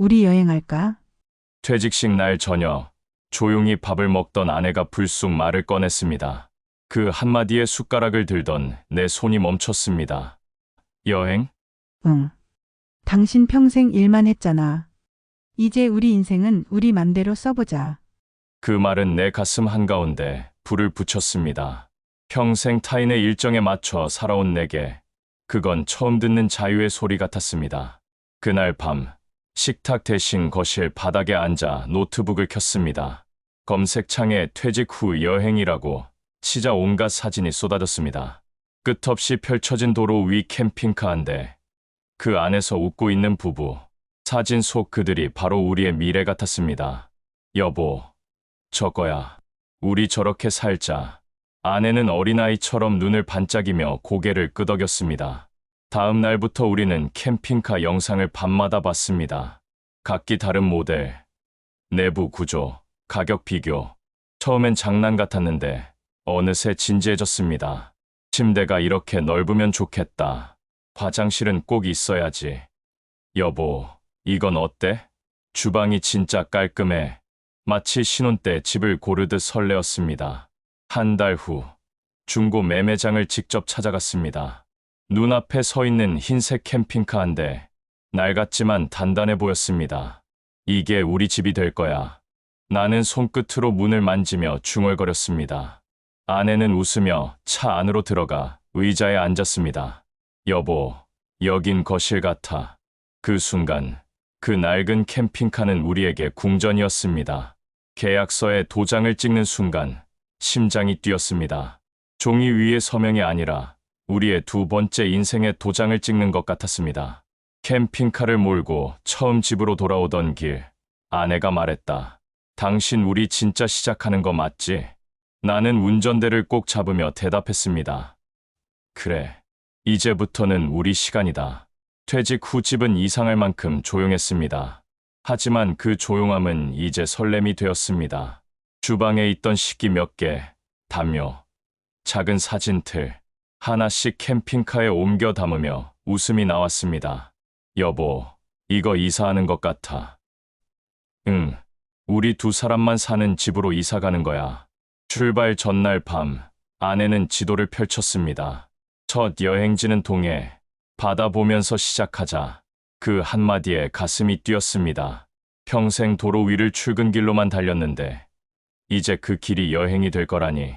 우리 여행할까? 퇴직식 날 저녁, 조용히 밥을 먹던 아내가 불쑥 말을 꺼냈습니다. 그 한마디에 숟가락을 들던 내 손이 멈췄습니다. 여행? 응. 당신 평생 일만 했잖아. 이제 우리 인생은 우리 맘대로 써보자. 그 말은 내 가슴 한가운데 불을 붙였습니다. 평생 타인의 일정에 맞춰 살아온 내게 그건 처음 듣는 자유의 소리 같았습니다. 그날 밤 식탁 대신 거실 바닥에 앉아 노트북을 켰습니다. 검색창에 퇴직 후 여행이라고 치자 온갖 사진이 쏟아졌습니다. 끝없이 펼쳐진 도로 위 캠핑카 한 대. 그 안에서 웃고 있는 부부. 사진 속 그들이 바로 우리의 미래 같았습니다. 여보, 저거야. 우리 저렇게 살자. 아내는 어린아이처럼 눈을 반짝이며 고개를 끄덕였습니다. 다음 날부터 우리는 캠핑카 영상을 밤마다 봤습니다. 각기 다른 모델, 내부 구조, 가격 비교. 처음엔 장난 같았는데 어느새 진지해졌습니다. 침대가 이렇게 넓으면 좋겠다. 화장실은 꼭 있어야지. 여보, 이건 어때? 주방이 진짜 깔끔해. 마치 신혼 때 집을 고르듯 설레었습니다. 한 달 후, 중고 매매장을 직접 찾아갔습니다. 눈앞에 서 있는 흰색 캠핑카 한 대, 낡았지만 단단해 보였습니다. 이게 우리 집이 될 거야. 나는 손끝으로 문을 만지며 중얼거렸습니다. 아내는 웃으며 차 안으로 들어가 의자에 앉았습니다. 여보, 여긴 거실 같아. 그 순간, 그 낡은 캠핑카는 우리에게 궁전이었습니다. 계약서에 도장을 찍는 순간, 심장이 뛰었습니다. 종이 위에 서명이 아니라 우리의 두 번째 인생의 도장을 찍는 것 같았습니다. 캠핑카를 몰고 처음 집으로 돌아오던 길, 아내가 말했다. 당신 우리 진짜 시작하는 거 맞지? 나는 운전대를 꼭 잡으며 대답했습니다. 그래, 이제부터는 우리 시간이다. 퇴직 후 집은 이상할 만큼 조용했습니다. 하지만 그 조용함은 이제 설렘이 되었습니다. 주방에 있던 식기 몇 개, 담요, 작은 사진틀, 하나씩 캠핑카에 옮겨 담으며 웃음이 나왔습니다. 여보, 이거 이사하는 것 같아. 응, 우리 두 사람만 사는 집으로 이사 가는 거야. 출발 전날 밤, 아내는 지도를 펼쳤습니다. 첫 여행지는 동해, 바다 보면서 시작하자. 그 한마디에 가슴이 뛰었습니다. 평생 도로 위를 출근길로만 달렸는데, 이제 그 길이 여행이 될 거라니.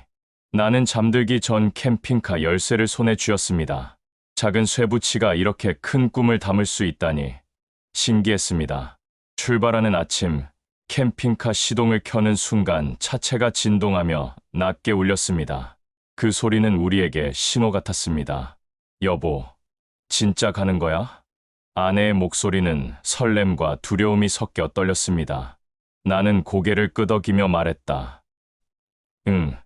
나는 잠들기 전 캠핑카 열쇠를 손에 쥐었습니다. 작은 쇠붙이가 이렇게 큰 꿈을 담을 수 있다니. 신기했습니다. 출발하는 아침, 캠핑카 시동을 켜는 순간 차체가 진동하며 낮게 울렸습니다. 그 소리는 우리에게 신호 같았습니다. 여보, 진짜 가는 거야? 아내의 목소리는 설렘과 두려움이 섞여 떨렸습니다. 나는 고개를 끄덕이며 말했다. 응,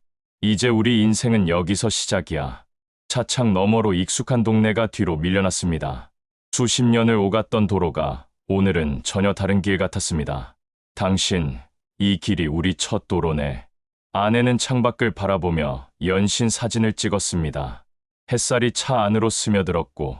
이제 우리 인생은 여기서 시작이야. 차창 너머로 익숙한 동네가 뒤로 밀려났습니다. 수십 년을 오갔던 도로가 오늘은 전혀 다른 길 같았습니다. 당신, 이 길이 우리 첫 도로네. 아내는 창밖을 바라보며 연신 사진을 찍었습니다. 햇살이 차 안으로 스며들었고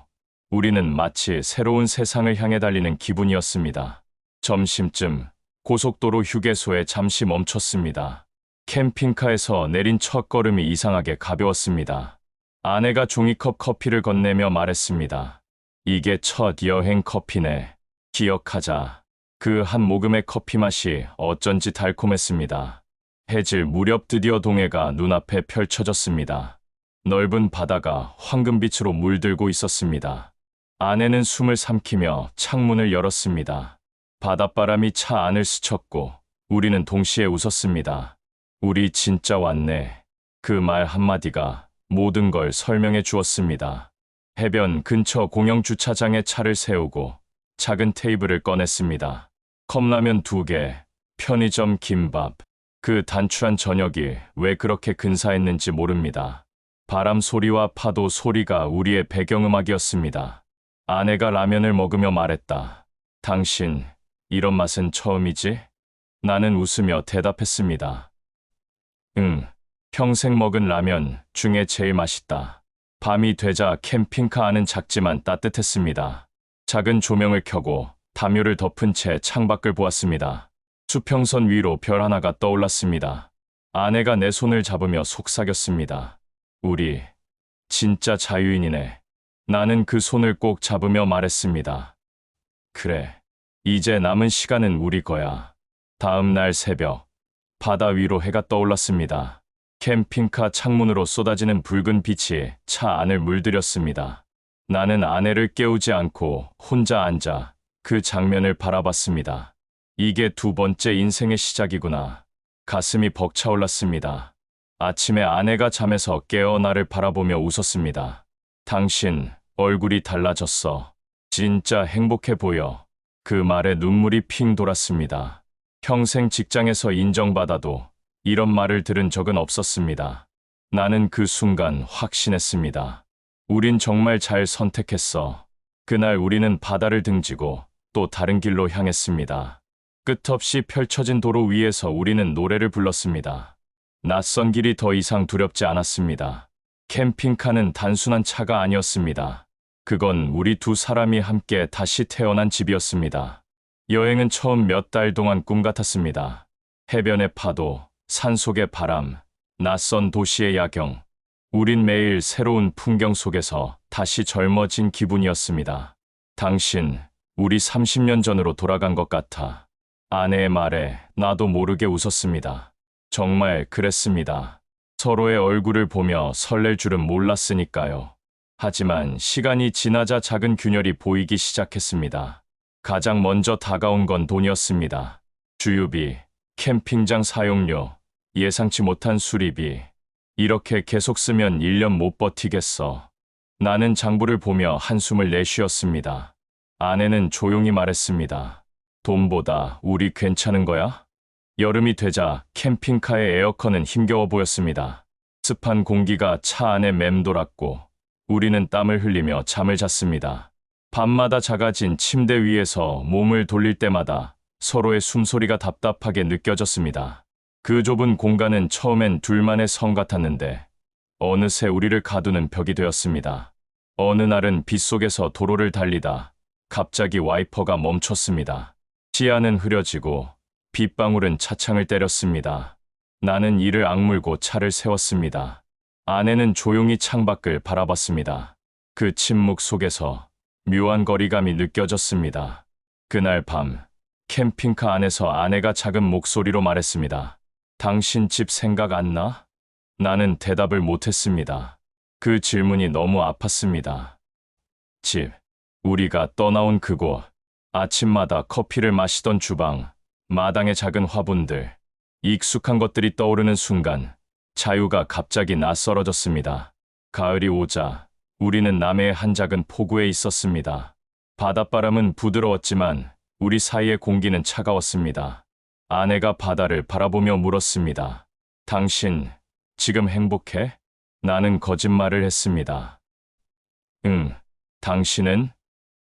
우리는 마치 새로운 세상을 향해 달리는 기분이었습니다. 점심쯤 고속도로 휴게소에 잠시 멈췄습니다. 캠핑카에서 내린 첫 걸음이 이상하게 가벼웠습니다. 아내가 종이컵 커피를 건네며 말했습니다. 이게 첫 여행 커피네. 기억하자. 그 한 모금의 커피 맛이 어쩐지 달콤했습니다. 해질 무렵 드디어 동해가 눈앞에 펼쳐졌습니다. 넓은 바다가 황금빛으로 물들고 있었습니다. 아내는 숨을 삼키며 창문을 열었습니다. 바닷바람이 차 안을 스쳤고 우리는 동시에 웃었습니다. 우리 진짜 왔네. 그 말 한마디가 모든 걸 설명해 주었습니다. 해변 근처 공영 주차장에 차를 세우고 작은 테이블을 꺼냈습니다. 컵라면 두 개, 편의점 김밥. 그 단추한 저녁이 왜 그렇게 근사했는지 모릅니다. 바람 소리와 파도 소리가 우리의 배경음악이었습니다. 아내가 라면을 먹으며 말했다. 당신, 이런 맛은 처음이지? 나는 웃으며 대답했습니다. 응, 평생 먹은 라면 중에 제일 맛있다. 밤이 되자 캠핑카 안은 작지만 따뜻했습니다. 작은 조명을 켜고 담요를 덮은 채 창밖을 보았습니다. 수평선 위로 별 하나가 떠올랐습니다. 아내가 내 손을 잡으며 속삭였습니다. 우리 진짜 자유인이네. 나는 그 손을 꼭 잡으며 말했습니다. 그래. 이제 남은 시간은 우리 거야. 다음 날 새벽, 바다 위로 해가 떠올랐습니다. 캠핑카 창문으로 쏟아지는 붉은 빛이 차 안을 물들였습니다. 나는 아내를 깨우지 않고 혼자 앉아 그 장면을 바라봤습니다. 이게 두 번째 인생의 시작이구나. 가슴이 벅차올랐습니다. 아침에 아내가 잠에서 깨어 나를 바라보며 웃었습니다. 당신 얼굴이 달라졌어. 진짜 행복해 보여. 그 말에 눈물이 핑 돌았습니다. 평생 직장에서 인정받아도 이런 말을 들은 적은 없었습니다. 나는 그 순간 확신했습니다. 우린 정말 잘 선택했어. 그날 우리는 바다를 등지고 또 다른 길로 향했습니다. 끝없이 펼쳐진 도로 위에서 우리는 노래를 불렀습니다. 낯선 길이 더 이상 두렵지 않았습니다. 캠핑카는 단순한 차가 아니었습니다. 그건 우리 두 사람이 함께 다시 태어난 집이었습니다. 여행은 처음 몇 달 동안 꿈 같았습니다. 해변의 파도, 산속의 바람, 낯선 도시의 야경. 우린 매일 새로운 풍경 속에서 다시 젊어진 기분이었습니다. 당신, 우리 30년 전으로 돌아간 것 같아. 아내의 말에 나도 모르게 웃었습니다. 정말 그랬습니다. 서로의 얼굴을 보며 설렐 줄은 몰랐으니까요. 하지만 시간이 지나자 작은 균열이 보이기 시작했습니다. 가장 먼저 다가온 건 돈이었습니다. 주유비, 캠핑장 사용료, 예상치 못한 수리비. 이렇게 계속 쓰면 1년 못 버티겠어. 나는 장부를 보며 한숨을 내쉬었습니다. 아내는 조용히 말했습니다. 돈보다 우리 괜찮은 거야? 여름이 되자 캠핑카의 에어컨은 힘겨워 보였습니다. 습한 공기가 차 안에 맴돌았고 우리는 땀을 흘리며 잠을 잤습니다. 밤마다 작아진 침대 위에서 몸을 돌릴 때마다 서로의 숨소리가 답답하게 느껴졌습니다. 그 좁은 공간은 처음엔 둘만의 성 같았는데 어느새 우리를 가두는 벽이 되었습니다. 어느 날은 빗속에서 도로를 달리다 갑자기 와이퍼가 멈췄습니다. 시야는 흐려지고 빗방울은 차창을 때렸습니다. 나는 이를 악물고 차를 세웠습니다. 아내는 조용히 창밖을 바라봤습니다. 그 침묵 속에서 묘한 거리감이 느껴졌습니다. 그날 밤, 캠핑카 안에서 아내가 작은 목소리로 말했습니다. 당신 집 생각 안 나? 나는 대답을 못했습니다. 그 질문이 너무 아팠습니다. 집, 우리가 떠나온 그곳, 아침마다 커피를 마시던 주방, 마당의 작은 화분들, 익숙한 것들이 떠오르는 순간, 자유가 갑자기 낯설어졌습니다. 가을이 오자, 우리는 남해의 한 작은 포구에 있었습니다. 바닷바람은 부드러웠지만, 우리 사이의 공기는 차가웠습니다. 아내가 바다를 바라보며 물었습니다. 당신, 지금 행복해? 나는 거짓말을 했습니다. 응, 당신은?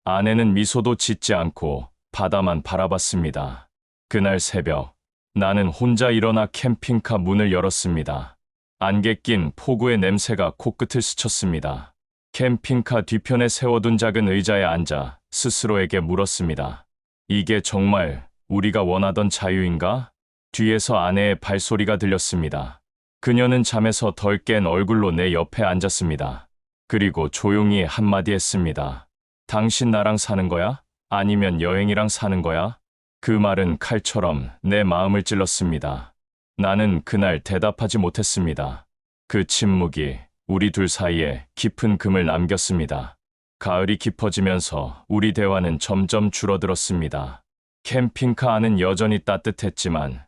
아내는 미소도 짓지 않고 바다만 바라봤습니다. 그날 새벽, 나는 혼자 일어나 캠핑카 문을 열었습니다. 안개 낀 폭우의 냄새가 코끝을 스쳤습니다. 캠핑카 뒤편에 세워둔 작은 의자에 앉아 스스로에게 물었습니다. 이게 정말 우리가 원하던 자유인가? 뒤에서 아내의 발소리가 들렸습니다. 그녀는 잠에서 덜 깬 얼굴로 내 옆에 앉았습니다. 그리고 조용히 한마디 했습니다. 당신 나랑 사는 거야? 아니면 여행이랑 사는 거야? 그 말은 칼처럼 내 마음을 찔렀습니다. 나는 그날 대답하지 못했습니다. 그 침묵이 우리 둘 사이에 깊은 금을 남겼습니다. 가을이 깊어지면서 우리 대화는 점점 줄어들었습니다. 캠핑카 안은 여전히 따뜻했지만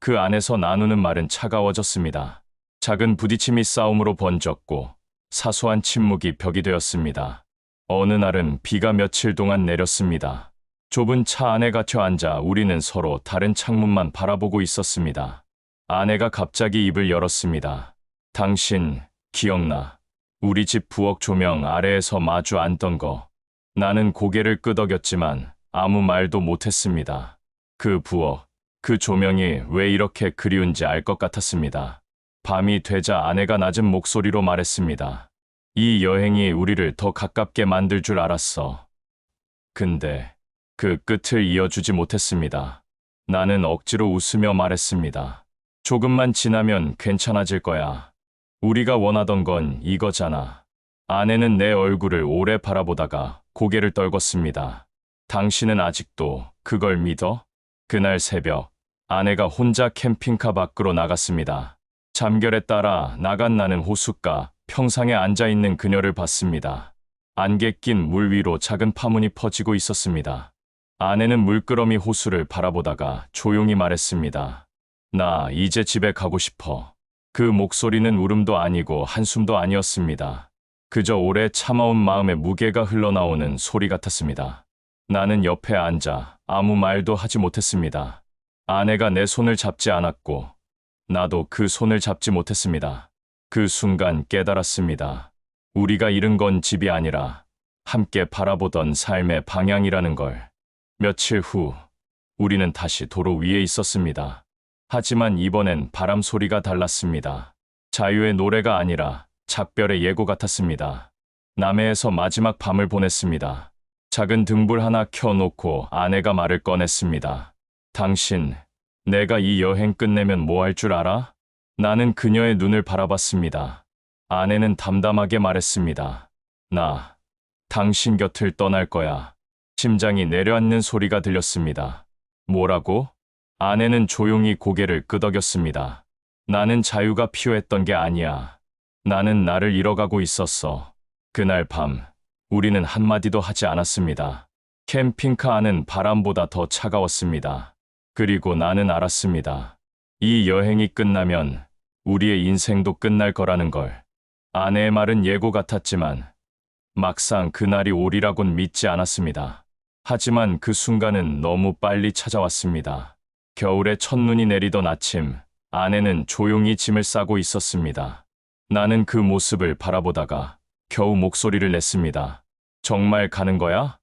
그 안에서 나누는 말은 차가워졌습니다. 작은 부딪힘이 싸움으로 번졌고 사소한 침묵이 벽이 되었습니다. 어느 날은 비가 며칠 동안 내렸습니다. 좁은 차 안에 갇혀 앉아 우리는 서로 다른 창문만 바라보고 있었습니다. 아내가 갑자기 입을 열었습니다. 당신, 기억나. 우리 집 부엌 조명 아래에서 마주 앉던 거. 나는 고개를 끄덕였지만 아무 말도 못했습니다. 그 부엌, 그 조명이 왜 이렇게 그리운지 알 것 같았습니다. 밤이 되자 아내가 낮은 목소리로 말했습니다. 이 여행이 우리를 더 가깝게 만들 줄 알았어. 근데 그 끝을 이어주지 못했습니다. 나는 억지로 웃으며 말했습니다. 조금만 지나면 괜찮아질 거야. 우리가 원하던 건 이거잖아. 아내는 내 얼굴을 오래 바라보다가 고개를 떨궜습니다. 당신은 아직도 그걸 믿어? 그날 새벽, 아내가 혼자 캠핑카 밖으로 나갔습니다. 잠결에 따라 나간 나는 호숫가 평상에 앉아 있는 그녀를 봤습니다. 안개 낀 물 위로 작은 파문이 퍼지고 있었습니다. 아내는 물끄러미 호수를 바라보다가 조용히 말했습니다. 나 이제 집에 가고 싶어. 그 목소리는 울음도 아니고 한숨도 아니었습니다. 그저 오래 참아온 마음의 무게가 흘러나오는 소리 같았습니다. 나는 옆에 앉아 아무 말도 하지 못했습니다. 아내가 내 손을 잡지 않았고, 나도 그 손을 잡지 못했습니다. 그 순간 깨달았습니다. 우리가 잃은 건 집이 아니라 함께 바라보던 삶의 방향이라는 걸. 며칠 후, 우리는 다시 도로 위에 있었습니다. 하지만 이번엔 바람 소리가 달랐습니다. 자유의 노래가 아니라 작별의 예고 같았습니다. 남해에서 마지막 밤을 보냈습니다. 작은 등불 하나 켜놓고 아내가 말을 꺼냈습니다. 당신, 내가 이 여행 끝내면 뭐 할 줄 알아? 나는 그녀의 눈을 바라봤습니다. 아내는 담담하게 말했습니다. 나, 당신 곁을 떠날 거야. 심장이 내려앉는 소리가 들렸습니다. 뭐라고? 아내는 조용히 고개를 끄덕였습니다. 나는 자유가 필요했던 게 아니야. 나는 나를 잃어가고 있었어. 그날 밤, 우리는 한마디도 하지 않았습니다. 캠핑카 안은 바람보다 더 차가웠습니다. 그리고 나는 알았습니다. 이 여행이 끝나면 우리의 인생도 끝날 거라는 걸. 아내의 말은 예고 같았지만 막상 그날이 오리라곤 믿지 않았습니다. 하지만 그 순간은 너무 빨리 찾아왔습니다. 겨울에 첫눈이 내리던 아침, 아내는 조용히 짐을 싸고 있었습니다. 나는 그 모습을 바라보다가 겨우 목소리를 냈습니다. 정말 가는 거야?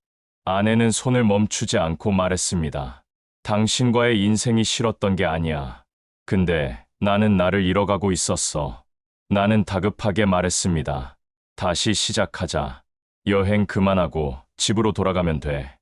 아내는 손을 멈추지 않고 말했습니다. 당신과의 인생이 싫었던 게 아니야. 근데 나는 나를 잃어가고 있었어. 나는 다급하게 말했습니다. 다시 시작하자. 여행 그만하고 집으로 돌아가면 돼.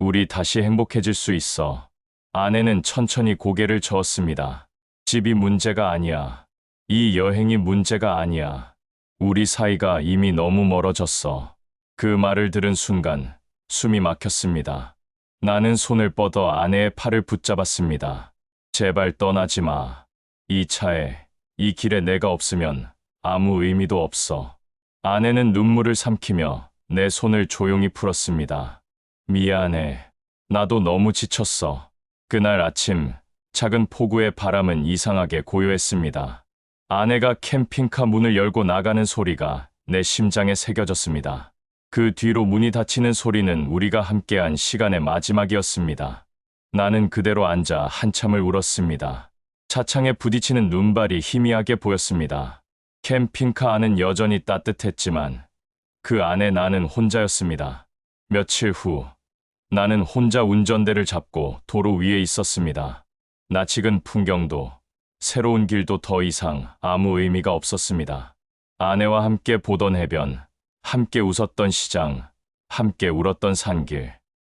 우리 다시 행복해질 수 있어. 아내는 천천히 고개를 저었습니다. 집이 문제가 아니야. 이 여행이 문제가 아니야. 우리 사이가 이미 너무 멀어졌어. 그 말을 들은 순간 숨이 막혔습니다. 나는 손을 뻗어 아내의 팔을 붙잡았습니다. 제발 떠나지 마. 이 차에, 이 길에 내가 없으면 아무 의미도 없어. 아내는 눈물을 삼키며 내 손을 조용히 풀었습니다. 미안해. 나도 너무 지쳤어. 그날 아침, 작은 폭우의 바람은 이상하게 고요했습니다. 아내가 캠핑카 문을 열고 나가는 소리가 내 심장에 새겨졌습니다. 그 뒤로 문이 닫히는 소리는 우리가 함께한 시간의 마지막이었습니다. 나는 그대로 앉아 한참을 울었습니다. 차창에 부딪히는 눈발이 희미하게 보였습니다. 캠핑카 안은 여전히 따뜻했지만 그 안에 나는 혼자였습니다. 며칠 후 나는 혼자 운전대를 잡고 도로 위에 있었습니다. 낯익은 풍경도 새로운 길도 더 이상 아무 의미가 없었습니다. 아내와 함께 보던 해변, 함께 웃었던 시장, 함께 울었던 산길.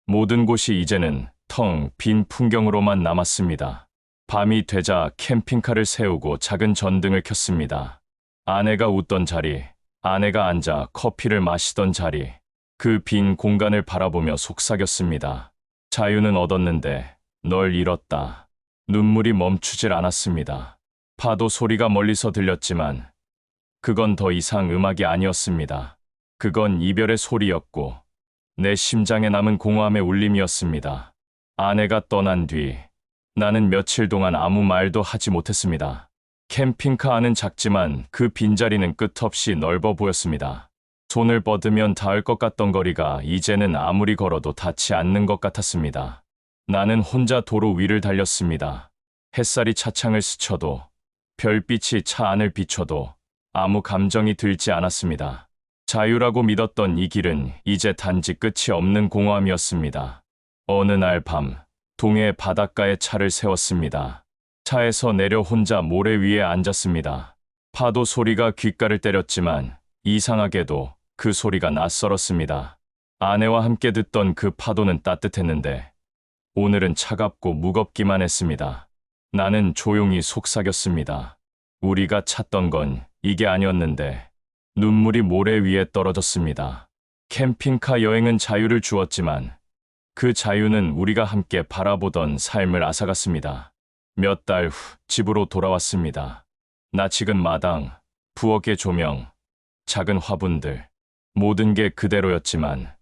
모든 곳이 이제는 텅 빈 풍경으로만 남았습니다. 밤이 되자 캠핑카를 세우고 작은 전등을 켰습니다. 아내가 웃던 자리, 아내가 앉아 커피를 마시던 자리, 그 빈 공간을 바라보며 속삭였습니다. 자유는 얻었는데 널 잃었다. 눈물이 멈추질 않았습니다. 파도 소리가 멀리서 들렸지만 그건 더 이상 음악이 아니었습니다. 그건 이별의 소리였고 내 심장에 남은 공허함의 울림이었습니다. 아내가 떠난 뒤 나는 며칠 동안 아무 말도 하지 못했습니다. 캠핑카 안은 작지만 그 빈자리는 끝없이 넓어 보였습니다. 손을 뻗으면 닿을 것 같던 거리가 이제는 아무리 걸어도 닿지 않는 것 같았습니다. 나는 혼자 도로 위를 달렸습니다. 햇살이 차창을 스쳐도 별빛이 차 안을 비춰도 아무 감정이 들지 않았습니다. 자유라고 믿었던 이 길은 이제 단지 끝이 없는 공허함이었습니다. 어느 날 밤, 동해 바닷가에 차를 세웠습니다. 차에서 내려 혼자 모래 위에 앉았습니다. 파도 소리가 귓가를 때렸지만 이상하게도 그 소리가 낯설었습니다. 아내와 함께 듣던 그 파도는 따뜻했는데 오늘은 차갑고 무겁기만 했습니다. 나는 조용히 속삭였습니다. 우리가 찾던 건 이게 아니었는데 눈물이 모래 위에 떨어졌습니다. 캠핑카 여행은 자유를 주었지만 그 자유는 우리가 함께 바라보던 삶을 앗아갔습니다. 몇 달 후 집으로 돌아왔습니다. 낯익은 마당, 부엌의 조명, 작은 화분들, 모든 게 그대로였지만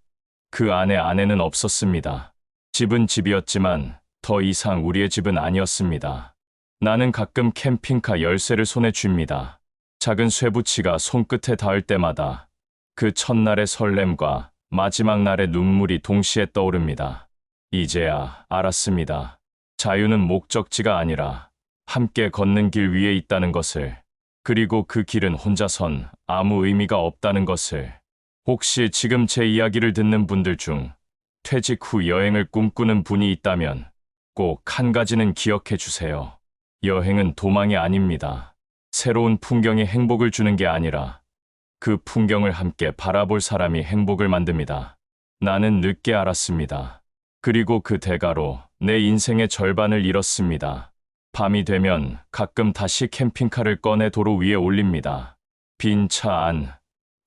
그 안에 아내는 없었습니다. 집은 집이었지만 더 이상 우리의 집은 아니었습니다. 나는 가끔 캠핑카 열쇠를 손에 쥡니다. 작은 쇠붙이가 손끝에 닿을 때마다 그 첫날의 설렘과 마지막 날의 눈물이 동시에 떠오릅니다. 이제야 알았습니다. 자유는 목적지가 아니라 함께 걷는 길 위에 있다는 것을, 그리고 그 길은 혼자선 아무 의미가 없다는 것을. 혹시 지금 제 이야기를 듣는 분들 중 퇴직 후 여행을 꿈꾸는 분이 있다면 꼭 한 가지는 기억해 주세요. 여행은 도망이 아닙니다. 새로운 풍경이 행복을 주는 게 아니라 그 풍경을 함께 바라볼 사람이 행복을 만듭니다. 나는 늦게 알았습니다. 그리고 그 대가로 내 인생의 절반을 잃었습니다. 밤이 되면 가끔 다시 캠핑카를 꺼내 도로 위에 올립니다. 빈 차 안,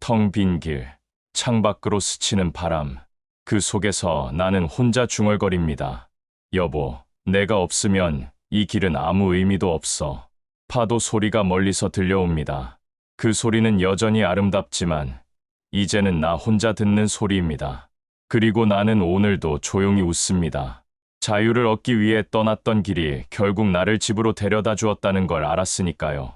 텅 빈 길, 창밖으로 스치는 바람. 그 속에서 나는 혼자 중얼거립니다. 여보, 내가 없으면 이 길은 아무 의미도 없어. 파도 소리가 멀리서 들려옵니다. 그 소리는 여전히 아름답지만 이제는 나 혼자 듣는 소리입니다. 그리고 나는 오늘도 조용히 웃습니다. 자유를 얻기 위해 떠났던 길이 결국 나를 집으로 데려다 주었다는 걸 알았으니까요.